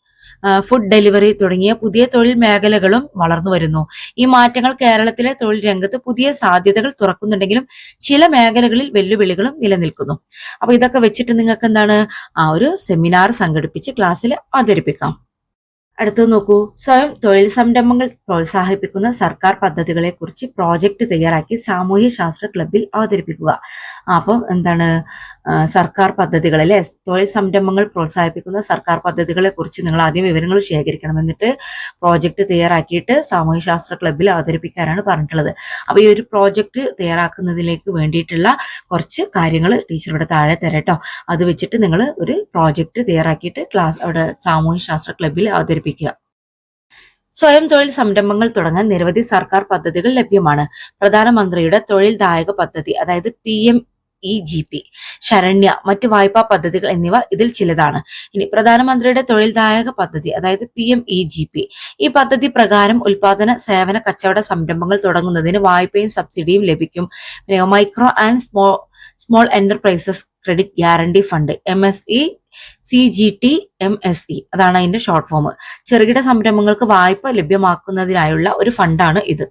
Speaker 1: ഫുഡ് ഡെലിവറി തുടങ്ങിയ പുതിയ തൊഴിൽ മേഖലകളും വളർന്നു വരുന്നു. ഈ മാറ്റങ്ങൾ കേരളത്തിലെ തൊഴിൽ രംഗത്ത് പുതിയ സാധ്യതകൾ തുറക്കുന്നുണ്ടെങ്കിലും ചില മേഖലകളിൽ വെല്ലുവിളികളും നിലനിൽക്കുന്നു. അപ്പൊ ഇതൊക്കെ വെച്ചിട്ട് നിങ്ങൾക്ക് എന്താണ് ആ ഒരു സെമിനാർ സംഘടിപ്പിച്ച് ക്ലാസ്സിൽ അവതരിപ്പിക്കാം. അടുത്തത് നോക്കൂ. സ്വയം തൊഴിൽ സംരംഭങ്ങൾ പ്രോത്സാഹിപ്പിക്കുന്ന സർക്കാർ പദ്ധതികളെ കുറിച്ച് പ്രോജക്റ്റ് തയ്യാറാക്കി സാമൂഹ്യ ശാസ്ത്ര ക്ലബിൽ അവതരിപ്പിക്കുക. അപ്പം എന്താണ്? സർക്കാർ പദ്ധതികൾ അല്ലെ? തൊഴിൽ സംരംഭങ്ങൾ പ്രോത്സാഹിപ്പിക്കുന്ന സർക്കാർ പദ്ധതികളെ കുറിച്ച് നിങ്ങൾ ആദ്യം വിവരങ്ങൾ ശേഖരിക്കണം. എന്നിട്ട് പ്രോജക്റ്റ് തയ്യാറാക്കിയിട്ട് സാമൂഹ്യ ശാസ്ത്ര ക്ലബിൽ അവതരിപ്പിക്കാനാണ് പറഞ്ഞിട്ടുള്ളത്. അപ്പൊ ഈ ഒരു പ്രോജക്റ്റ് തയ്യാറാക്കുന്നതിലേക്ക് വേണ്ടിയിട്ടുള്ള കുറച്ച് കാര്യങ്ങൾ ടീച്ചർ ഇവിടെ താഴെ തരട്ടോ അത് വെച്ചിട്ട് നിങ്ങൾ ഒരു പ്രോജക്റ്റ് തയ്യാറാക്കിയിട്ട് ക്ലാസ് അവിടെ സാമൂഹ്യ ശാസ്ത്ര ക്ലബിൽ അവതരിപ്പിക്കുക. സ്വയം തൊഴിൽ സംരംഭങ്ങൾ തുടങ്ങാൻ നിരവധി സർക്കാർ പദ്ധതികൾ ലഭ്യമാണ്. പ്രധാനമന്ത്രിയുടെ തൊഴിൽ ദായക പദ്ധതി അതായത് P M E G P Saranya മറ്റ് വായ്പാ പദ്ധതികൾ എന്നിവ ഇതിൽ ചിലതാണ്. ഇനി പ്രധാനമന്ത്രിയുടെ തൊഴിൽദായക പദ്ധതി അതായത് P M E G P ഈ പദ്ധതി പ്രകാരം ഉൽപാദന സേവന കച്ചവട സംരംഭങ്ങൾ തുടങ്ങുന്നതിന് വായ്പയും സബ്സിഡിയും ലഭിക്കും. പിന്നെ micro and small small enterprises credit guarantee fund M S E C G T M S E അതാണ് അതിന്റെ ഷോർട്ട് ഫോം. ചെറുകിട സംരംഭങ്ങൾക്ക് വായ്പ ലഭ്യമാക്കുന്നതിനായുള്ള ഒരു ഫണ്ടാണ് ഇത്.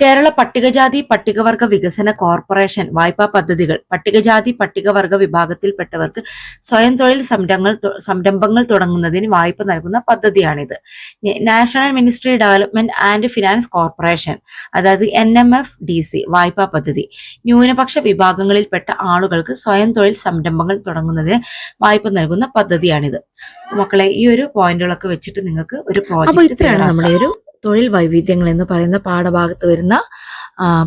Speaker 1: കേരള പട്ടികജാതി പട്ടികവർഗ വികസന കോർപ്പറേഷൻ വായ്പാ പദ്ധതികൾ പട്ടികജാതി പട്ടികവർഗ വിഭാഗത്തിൽപ്പെട്ടവർക്ക് സ്വയം തൊഴിൽ സംരംഭങ്ങൾ സംരംഭങ്ങൾ തുടങ്ങുന്നതിന് വായ്പ നൽകുന്ന പദ്ധതിയാണിത്. National ministry development and finance corporation അതായത് N M F D C വായ്പാ പദ്ധതി. ന്യൂനപക്ഷ വിഭാഗങ്ങളിൽപ്പെട്ട ആളുകൾക്ക് സ്വയം തൊഴിൽ സംരംഭങ്ങൾ തുടങ്ങുന്നതിന് വായ്പ നൽകുന്ന പദ്ധതിയാണിത്. മക്കളെ ഈ ഒരു പോയിന്റുകളൊക്കെ വെച്ചിട്ട് നിങ്ങൾക്ക് ഒരു പ്രോജക്റ്റ്
Speaker 2: ഇത്രയാണ് നമ്മുടെ ഒരു തൊഴിൽ വൈവിധ്യങ്ങൾ എന്ന് പറയുന്ന പാഠഭാഗത്ത് വരുന്ന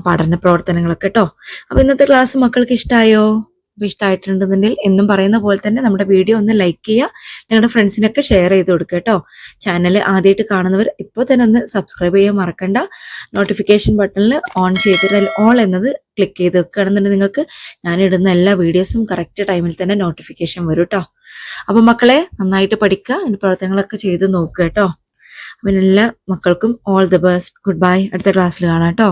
Speaker 2: പഠന പ്രവർത്തനങ്ങളൊക്കെ കേട്ടോ അപ്പൊ ഇന്നത്തെ ക്ലാസ് മക്കൾക്ക് ഇഷ്ടമായോ അപ്പൊ ഇഷ്ടമായിട്ടുണ്ടെന്നുണ്ടെങ്കിൽ എന്നും പറയുന്ന പോലെ തന്നെ നമ്മുടെ വീഡിയോ ഒന്ന് ലൈക്ക് ചെയ്യുക. നിങ്ങളുടെ ഫ്രണ്ട്സിനൊക്കെ ഷെയർ ചെയ്ത് കൊടുക്കുക കേട്ടോ ചാനൽ ആദ്യമായിട്ട് കാണുന്നവർ ഇപ്പോൾ തന്നെ ഒന്ന് സബ്സ്ക്രൈബ് ചെയ്യാൻ മറക്കണ്ട. നോട്ടിഫിക്കേഷൻ ബട്ടണിൽ ഓൺ ചെയ്തിട്ട് ഓൾ എന്നത് ക്ലിക്ക് ചെയ്ത് വെക്കുകയാണെന്നുണ്ടെങ്കിൽ നിങ്ങൾക്ക് ഞാനിടുന്ന എല്ലാ വീഡിയോസും കറക്റ്റ് ടൈമിൽ തന്നെ നോട്ടിഫിക്കേഷൻ വരും കേട്ടോ അപ്പോൾ മക്കളെ നന്നായിട്ട് പഠിക്കുക. അതിന്റെ പ്രവർത്തനങ്ങളൊക്കെ ചെയ്ത് നോക്കുക കേട്ടോ അപ്പം എല്ലാ മക്കൾക്കും all the best good bye അടുത്ത ക്ലാസ്സിൽ കാണാം കേട്ടോ.